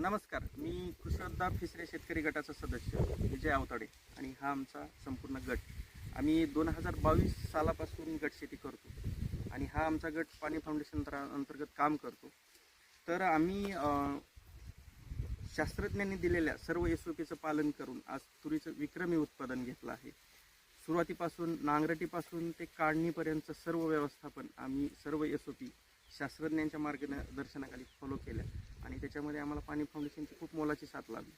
नमस्कार. मी कृषी फिसरे शेतकरी गटाचा सदस्य विजय आवताडे आणि हा आमचा संपूर्ण गट. आम्ही दोन हजार बावीस सालापासून गट शेती करतो आणि हा आमचा गट पाणी फाउंडेशन अंतर्गत काम करतो. तर आम्ही शास्त्रज्ञांनी दिलेल्या सर्व एस ओ पीचं पालन करून आज तुरीचं विक्रमी उत्पादन घेतलं आहे. सुरुवातीपासून नांगरटीपासून ते काढणीपर्यंतचं सर्व व्यवस्थापन आम्ही सर्व एस ओ पी शास्त्रज्ञांच्या मार्गदर्शनाखाली फॉलो केल्या. आणि त्याच्यामध्ये आम्हाला पाणी फाउंडेशनची खूप मोलाची साथ लागली.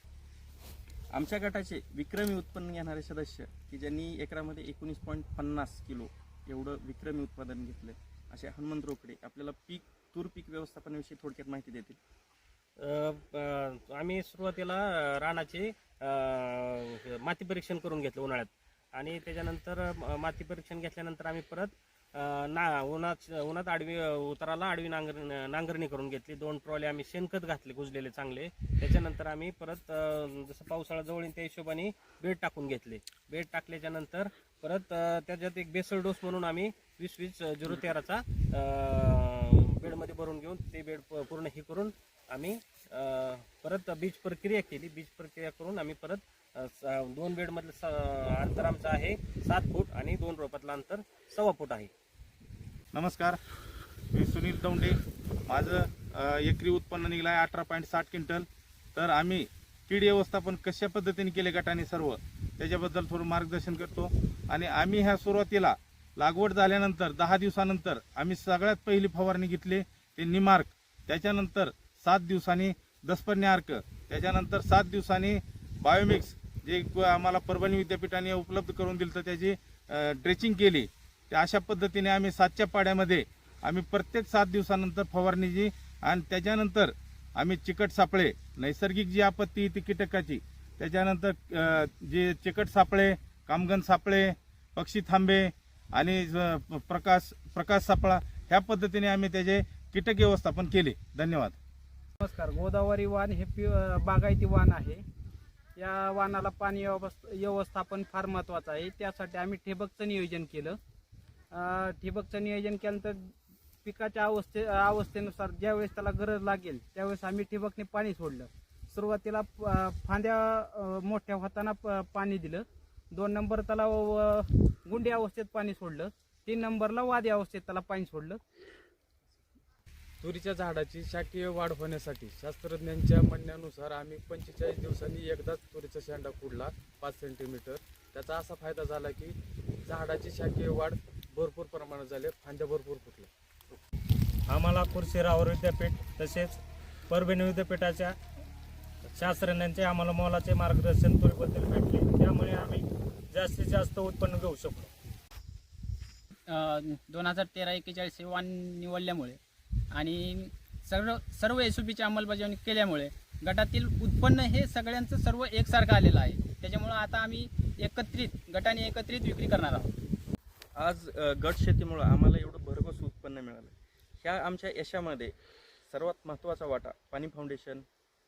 आमच्या गटाचे विक्रमी उत्पन्न घेणारे सदस्य की ज्यांनी एकरामध्ये एकोणीस पॉईंट पन्नास किलो एवढं विक्रमी उत्पादन घेतलं असे हनुमंत रोकडे आपल्याला पीक तूर पीक व्यवस्थापनाविषयी थोडक्यात माहिती देतील. आम्ही सुरुवातीला रानाचे माती परीक्षण करून घेतलं उन्हाळ्यात. आणि त्याच्यानंतर माती परीक्षण घेतल्यानंतर आम्ही परत ना उन्हात उन्हात आडवी उताराला आडवी नांगर नांगरणी करून घेतली. दोन ट्रॉले आम्ही शेणखत घातले कुजलेले चांगले. त्याच्यानंतर आम्ही परत जसं पावसाळा जवळ येईल त्या हिशोबाने बेड टाकून घेतले. बेड टाकल्याच्या नंतर परत त्याच्यात एक बेसल डोस म्हणून आम्ही वीस वीस झिरो तेराचा बेडमध्ये भरून घेऊन ते बेड प- पूर्ण हे करून आम्ही परत बीज प्रक्रिया केली. बीज प्रक्रिया करून आम्ही परत दोन बेडमधलं स अंतर आमचं आहे सात फूट आणि दोन रोपातलं अंतर सव्वा फूट आहे. नमस्कार मी सुनील दौंडे माझं एकरी उत्पन्न निघलं आहे अठरा पॉईंट साठ क्विंटल. तर आम्ही कीड व्यवस्थापन कशा पद्धतीने केले गटाने सर्व त्याच्याबद्दल थोडं मार्गदर्शन करतो. आणि आम्ही ह्या सुरुवातीला लागवड झाल्यानंतर दहा दिवसानंतर आम्ही सगळ्यात पहिली फवारणी घेतली ते निमार्क. त्याच्यानंतर सात दिवसांनी दसपन्ने अर्क त्याच्यानंतर सात दिवसांनी बायोमिक्स जे आम्हाला परभणी विद्यापीठाने उपलब्ध करून दिलं तर त्याची ड्रेचिंग केली. त्या अशा पद्धतीने आम्ही सातच्या पाड्यामध्ये आम्ही प्रत्येक सात दिवसानंतर फवारणीची आणि त्याच्यानंतर आम्ही चिकट सापळे नैसर्गिक जी आपत्ती आहे ती कीटकाची त्याच्यानंतर जे चिकट सापळे कामगन सापळे पक्षी थांबे आणि प्रकाश प्रकाश सापळा ह्या पद्धतीने आम्ही त्याचे कीटक व्यवस्थापन केले. धन्यवाद. नमस्कार. गोदावरी वाण हे पि बागायती वाहन आहे. या वानाला पाणी व्यवस्थापन फार महत्त्वाचं आहे. त्यासाठी आम्ही ठिबकचं नियोजन केलं. ठिबकचं नियोजन केल्यानंतर पिकाच्या अवस्थे अवस्थेनुसार ज्यावेळेस त्याला गरज लागेल त्यावेळेस आम्ही ठिबकने पाणी सोडलं. सुरुवातीला फांद्या मोठ्या होताना प- पाणी दिलं. दोन नंबर त्याला गुंडी अवस्थेत पाणी सोडलं. तीन नंबरला वादी अवस्थेत त्याला पाणी सोडलं. तुरीच्या झाडाची शाकीय वाढ होण्यासाठी शास्त्रज्ञांच्या म्हणण्यानुसार आम्ही पंचेचाळीस दिवसांनी एकदाच तुरीचा शेंडा फुडला पाच सेंटीमीटर त्याचा असा फायदा झाला की झाडाची शाकीय वाढ भरपूर प्रमाणात झाले फांद्या भरपूर फुटल्या. आम्हाला कृषी विद्यापीठ तसेच परभणी विद्यापीठाच्या शास्त्रज्ञांचे आम्हाला मोलाचे मार्गदर्शन तुरीबद्दल भेटले. त्यामुळे आम्ही जास्तीत जास्त उत्पन्न घेऊ शकतो दोन हजार तेरा एक्केचाळीस हे वाण निवडल्यामुळे आणि सर्व सर्व एस पीची अंमलबजावणी केल्यामुळे गटातील उत्पन्न हे सगळ्यांचं सर्व एकसारखं आलेलं आहे. त्याच्यामुळं आता आम्ही एकत्रित गटाने एकत्रित विक्री करणार आहोत. आज गट शेतीमुळं आम्हाला एवढं भरघोस उत्पन्न मिळालं. ह्या आमच्या यशामध्ये सर्वात महत्त्वाचा वाटा पाणी फाउंडेशन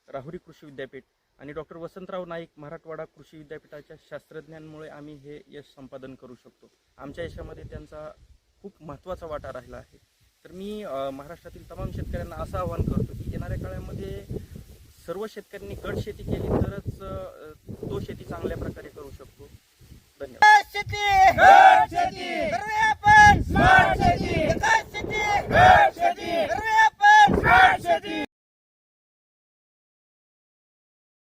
राहुरी कृषी विद्यापीठ आणि डॉक्टर वसंतराव नाईक मराठवाडा कृषी विद्यापीठाच्या शास्त्रज्ञांमुळे आम्ही हे यश संपादन करू शकतो. आमच्या यशामध्ये त्यांचा खूप महत्त्वाचा वाटा राहिला आहे. तर मी महाराष्ट्रातील तमाम शेतकऱ्यांना असं आवाहन करतो की येणाऱ्या काळामध्ये सर्व शेतकऱ्यांनी गट शेती केली तरच तो शेती चांगल्या प्रकारे करू शकतो. धन्यवाद. शेती शेती करूया आपण स्मार्ट शेती शेती